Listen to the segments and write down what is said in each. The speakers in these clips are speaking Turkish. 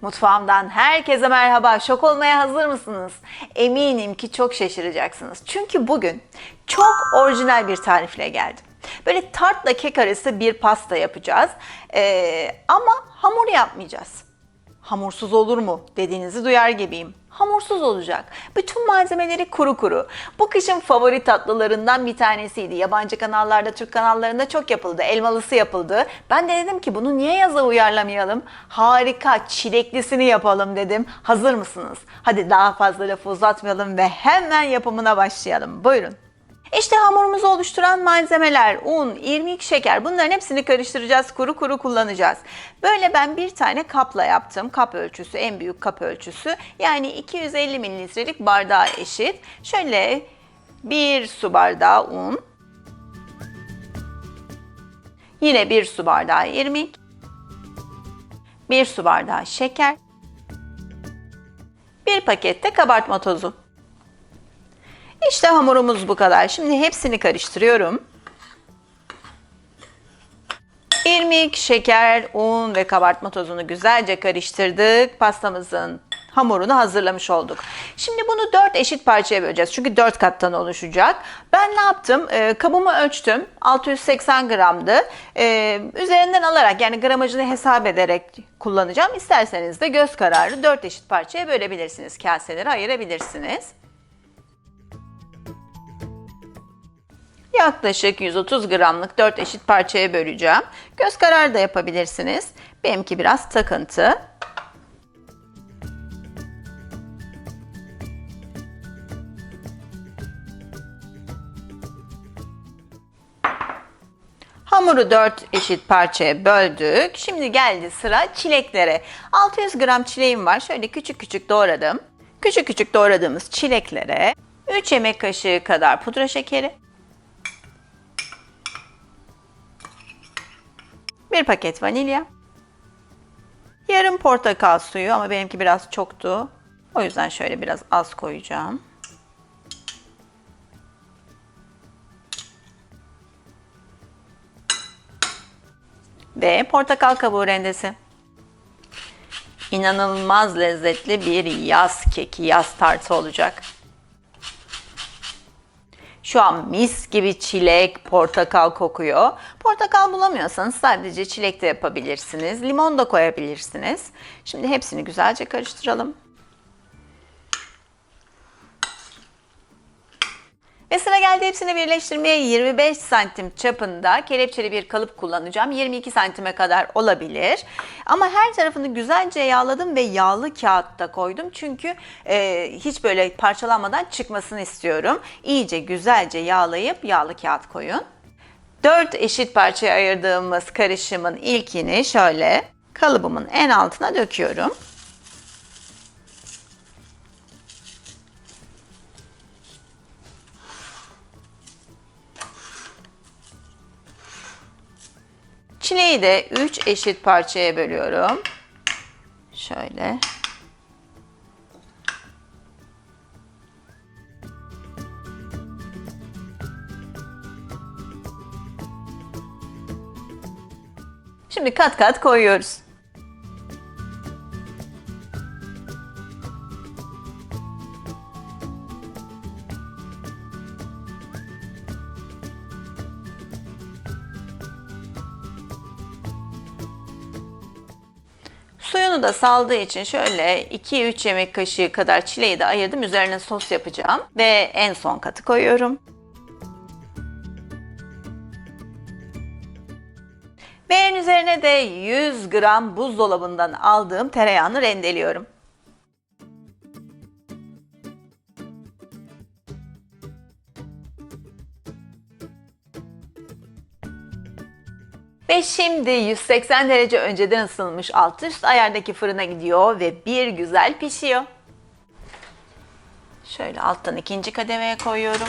Mutfağımdan herkese merhaba. Şok olmaya hazır mısınız? Eminim ki çok şaşıracaksınız. Çünkü bugün çok orijinal bir tarifle geldim. Böyle tartla kek arası bir pasta yapacağız. Ee, ama hamur yapmayacağız. Hamursuz olur mu dediğinizi duyar gibiyim. Hamursuz olacak. Bütün malzemeleri kuru kuru. Bu kışın favori tatlılarından bir tanesiydi. Yabancı kanallarda, Türk kanallarında çok yapıldı. Elmalısı yapıldı. Ben de dedim ki bunu niye yaza uyarlamayalım? Harika, çileklisini yapalım dedim. Hazır mısınız? Hadi daha fazla lafı uzatmayalım ve hemen yapımına başlayalım. Buyurun. İşte hamurumuzu oluşturan malzemeler, un, irmik, şeker bunların hepsini karıştıracağız, kuru kuru kullanacağız. Böyle ben bir tane kapla yaptım. Kap ölçüsü, en büyük kap ölçüsü. Yani 250 mililitrelik bardağa eşit. Şöyle bir su bardağı un. Yine bir su bardağı irmik. Bir su bardağı şeker. Bir pakette kabartma tozu. İşte hamurumuz bu kadar. Şimdi hepsini karıştırıyorum. İrmik, şeker, un ve kabartma tozunu güzelce karıştırdık. Pastamızın hamurunu hazırlamış olduk. Şimdi bunu 4 eşit parçaya böleceğiz. Çünkü 4 kattan oluşacak. Ben ne yaptım? Ee, kabımı ölçtüm. 680 gramdı. Ee, üzerinden alarak yani gramajını hesap ederek kullanacağım. İsterseniz de göz kararı 4 eşit parçaya bölebilirsiniz. Kaseleri ayırabilirsiniz. Yaklaşık 130 gramlık 4 eşit parçaya böleceğim. Göz kararı da yapabilirsiniz. Benimki biraz takıntı. Hamuru 4 eşit parçaya böldük. Şimdi geldi sıra çileklere. 600 gram çileğim var. Şöyle küçük küçük doğradım. Küçük küçük doğradığımız çileklere 3 yemek kaşığı kadar pudra şekeri, Bir paket vanilya. Yarım portakal suyu ama benimki biraz çoktu. O yüzden şöyle biraz az koyacağım. Ve portakal kabuğu rendesi. İnanılmaz lezzetli bir yaz keki, yaz tartı olacak. Şu an mis gibi çilek, portakal kokuyor. Portakal bulamıyorsanız sadece çilek de yapabilirsiniz. Limon da koyabilirsiniz. Şimdi hepsini güzelce karıştıralım. Geldi hepsini birleştirmeye 25 santim çapında kelepçeli bir kalıp kullanacağım. 22 santime kadar olabilir. Ama her tarafını güzelce yağladım ve yağlı kağıtta koydum. Çünkü e, hiç böyle parçalanmadan çıkmasını istiyorum. İyice güzelce yağlayıp yağlı kağıt koyun. 4 eşit parçaya ayırdığımız karışımın ilkini şöyle kalıbımın en altına döküyorum. Çileği de 3 eşit parçaya bölüyorum. Şöyle. Şimdi kat kat koyuyoruz. Suyunu da saldığı için şöyle 2-3 yemek kaşığı kadar çileği de ayırdım. Üzerine sos yapacağım. Ve en son katı koyuyorum. Ve en üzerine de 100 gram buzdolabından aldığım tereyağını rendeliyorum. Ve şimdi 180 derece önceden ısınmış alt üst ayardaki fırına gidiyor ve bir güzel pişiyor. Şöyle alttan ikinci kademeye koyuyorum.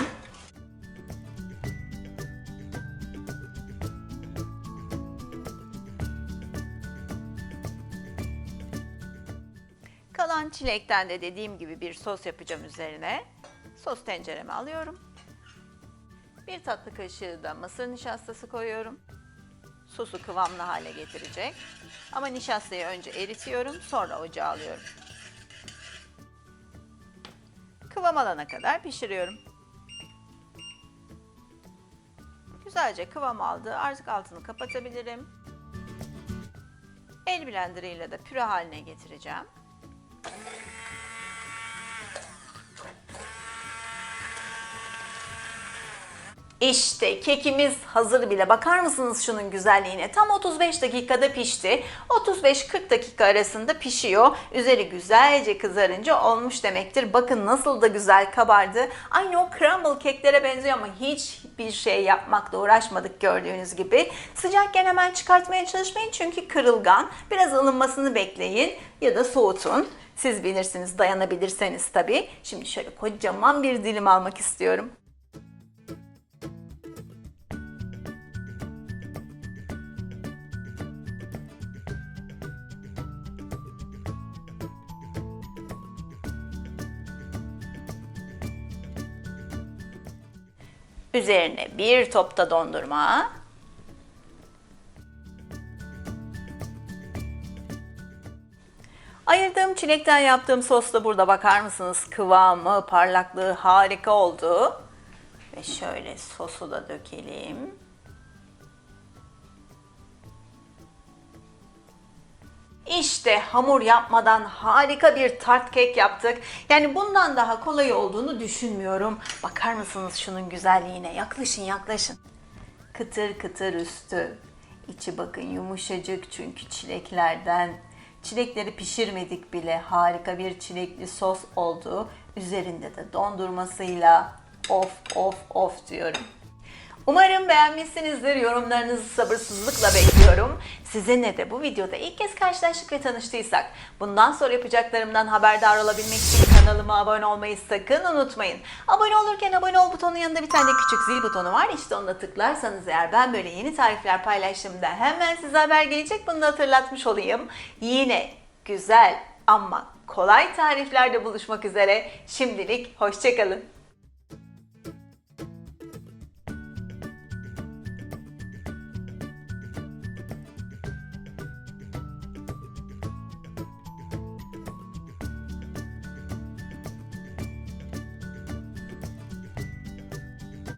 Kalan çilekten de dediğim gibi bir sos yapacağım üzerine. Sos tencereme alıyorum. Bir tatlı kaşığı da mısır nişastası koyuyorum. Sosu kıvamlı hale getirecek. Ama nişastayı önce eritiyorum, sonra ocağa alıyorum. Kıvam alana kadar pişiriyorum. Güzelce kıvam aldı. Artık altını kapatabilirim. El blenderıyla da püre haline getireceğim. İşte kekimiz hazır bile. Bakar mısınız şunun güzelliğine? Tam 35 dakikada pişti. 35-40 dakika arasında pişiyor. Üzeri güzelce kızarınca olmuş demektir. Bakın nasıl da güzel kabardı. Aynı o crumble keklere benziyor ama hiçbir şey yapmakla uğraşmadık gördüğünüz gibi. Sıcakken hemen çıkartmaya çalışmayın çünkü kırılgan. Biraz ılınmasını bekleyin ya da soğutun. Siz bilirsiniz dayanabilirseniz tabii. Şimdi şöyle kocaman bir dilim almak istiyorum. Üzerine bir topta dondurma. Ayırdığım çilekten yaptığım sos da burada bakar mısınız? Kıvamı, parlaklığı harika oldu. Ve şöyle sosu da dökelim. İşte hamur yapmadan harika bir tart kek yaptık. Yani bundan daha kolay olduğunu düşünmüyorum. Bakar mısınız şunun güzelliğine? Yaklaşın yaklaşın. Kıtır kıtır üstü. İçi bakın yumuşacık çünkü çileklerden. Çilekleri pişirmedik bile. Harika bir çilekli sos oldu. Üzerinde de dondurmasıyla of of of diyorum. Umarım beğenmişsinizdir. Yorumlarınızı sabırsızlıkla bekliyorum. Sizinle de bu videoda ilk kez karşılaştık ve tanıştıysak bundan sonra yapacaklarımdan haberdar olabilmek için kanalıma abone olmayı sakın unutmayın. Abone olurken abone ol butonun yanında bir tane küçük zil butonu var. İşte ona tıklarsanız eğer ben böyle yeni tarifler paylaştığımda hemen size haber gelecek. Bunu da hatırlatmış olayım. Yine güzel ama kolay tariflerde buluşmak üzere. Şimdilik hoşçakalın.